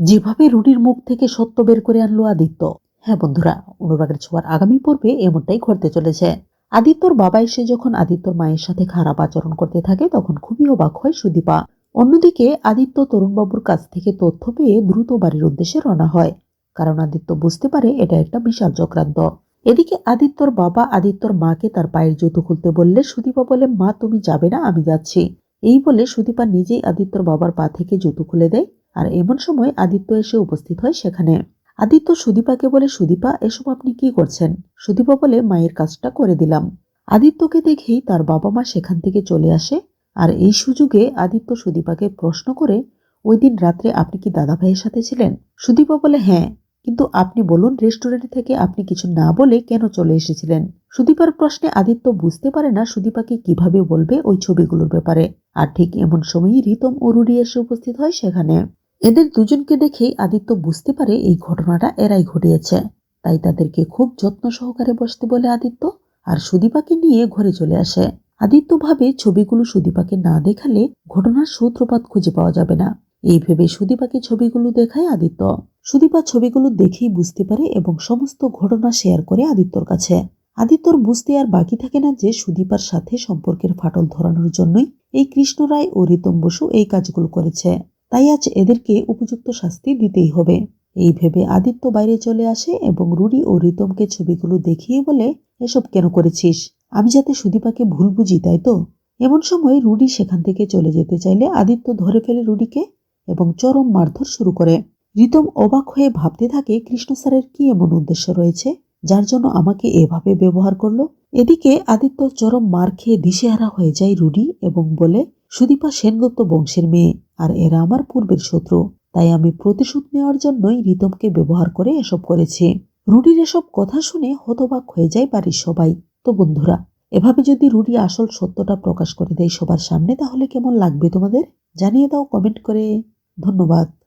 যেভাবে রুটির মুখ থেকে সত্য বের করে আনলো আদিত্য। হ্যাঁ বন্ধুরা, অনুরাগের ছোঁয়ার আগামী পর্বে এমনটাই ঘটতে চলেছে। আদিত্যর বাবা এসে যখন আদিত্যর মায়ের সাথে খারাপ আচরণ করতে থাকে, তখন খুবই অবাক হয় সুদীপা। অন্যদিকে আদিত্য তরুণবাবুর কাছ থেকে তথ্য পেয়ে দ্রুত বাড়ির উদ্দেশ্যে রওনা হয়। কারণ আদিত্য বুঝতে পারে এটা একটা বিশাল চক্রান্ত। এদিকে আদিত্যর বাবা আদিত্যর মাকে তার পায়ের জুতো খুলতে বললে, সুদীপা বলে, মা, তুমি যাবে না, আমি যাচ্ছি। এই বলে সুদীপা নিজেই আদিত্যর বাবার পা থেকে জুতো খুলে দেয়। আর এমন সময় আদিত্য এসে উপস্থিত হয় সেখানে। আদিত্য, সুদীপাকে বলে, সুদীপা, এসব আপনি কি করছেন? সুদীপা বলে, মায়ের কাজটা করে দিলাম। আদিত্যকে দেখেই তার বাবা মা সেখান থেকে চলে আসে। আর এই সুযোগে আদিত্য সুদীপাকে প্রশ্ন করে, ওই দিন রাত্রে আপনি কি দাদা ভাইয়ের সাথে ছিলেন? সুদীপা বলে হ্যাঁ কিন্তু আপনি বলুন রেস্টুরেন্ট থেকে আপনি কিছু না বলে কেন চলে এসেছিলেন? সুদীপার প্রশ্নে আদিত্য বুঝতে পারে না সুদীপাকে কীভাবে বলবে ওই ছবিগুলোর ব্যাপারে। আর ঠিক এমন সময়ই রিতম অরুরি এসে উপস্থিত হয় সেখানে। এদের দুজনকে দেখেই আদিত্য বুঝতে পারে এই ঘটনাটা এরাই ঘটিয়েছে। তাই তাদেরকে খুব যত্ন সহকারে বসতে বলে আদিত্য, আর সুদীপাকে নিয়ে ঘরে চলে আসে। আদিত্য ভাবে ছবিগুলো সুদীপাকে না দেখালে ঘটনার সূত্রপাত খুঁজে পাওয়া যাবে না। এই ভেবে সুদীপাকে ছবিগুলো দেখায় আদিত্য। সুদীপা ছবিগুলো দেখেই বুঝতে পারে এবং সমস্ত ঘটনা শেয়ার করে আদিত্যর কাছে। আদিত্যর বুঝতে আর বাকি থাকে না যে সুদীপার সাথে সম্পর্কের ফাটল ধরানোর জন্যই এই কৃষ্ণ রায় ও রিতম বসু এই কাজগুলো করেছে। তাই আজ এদেরকে উপযুক্ত শাস্তি দিতেই হবে। এই ভেবে আদিত্য বাইরে চলে আসে এবং রুডি ও রিতমকে ছবিগুলো দেখিয়ে বলে, এসব কেন করেছিস? আমি যাতে সুদীপাকে ভুল বুঝি, তাই তো? এমন সময় রুডি সেখান থেকে চলে যেতে চাইলে আদিত্য ধরে ফেলে রুডিকে এবং চরম মারধর শুরু করে। রিতম অবাক হয়ে ভাবতে থাকে, কৃষ্ণ স্যারের কি এমন উদ্দেশ্য রয়েছে? যার জন্য আমাকে এভাবে ব্যবহার করল? এদিকে আদিত্য চরম মার খেয়ে দিশেহারা হয়ে যায় রুডি এবং বলে সুদীপা সেনগুপ্ত বংশের মেয়ে, আর এরা আমার পূর্বের শত্রু, তাই আমি প্রতিশোধ নেওয়ার জন্যই রিতমকে ব্যবহার করে এসব করেছি। রুডির এসব কথা শুনে হতবাক হয়ে যায় বাড়ির সবাই। তো বন্ধুরা, এভাবে যদি রুডি আসল সত্যটা প্রকাশ করে দেয় সবার সামনে, তাহলে কেমন লাগবে তোমাদের? জানিয়ে দাও কমেন্ট করে। ধন্যবাদ।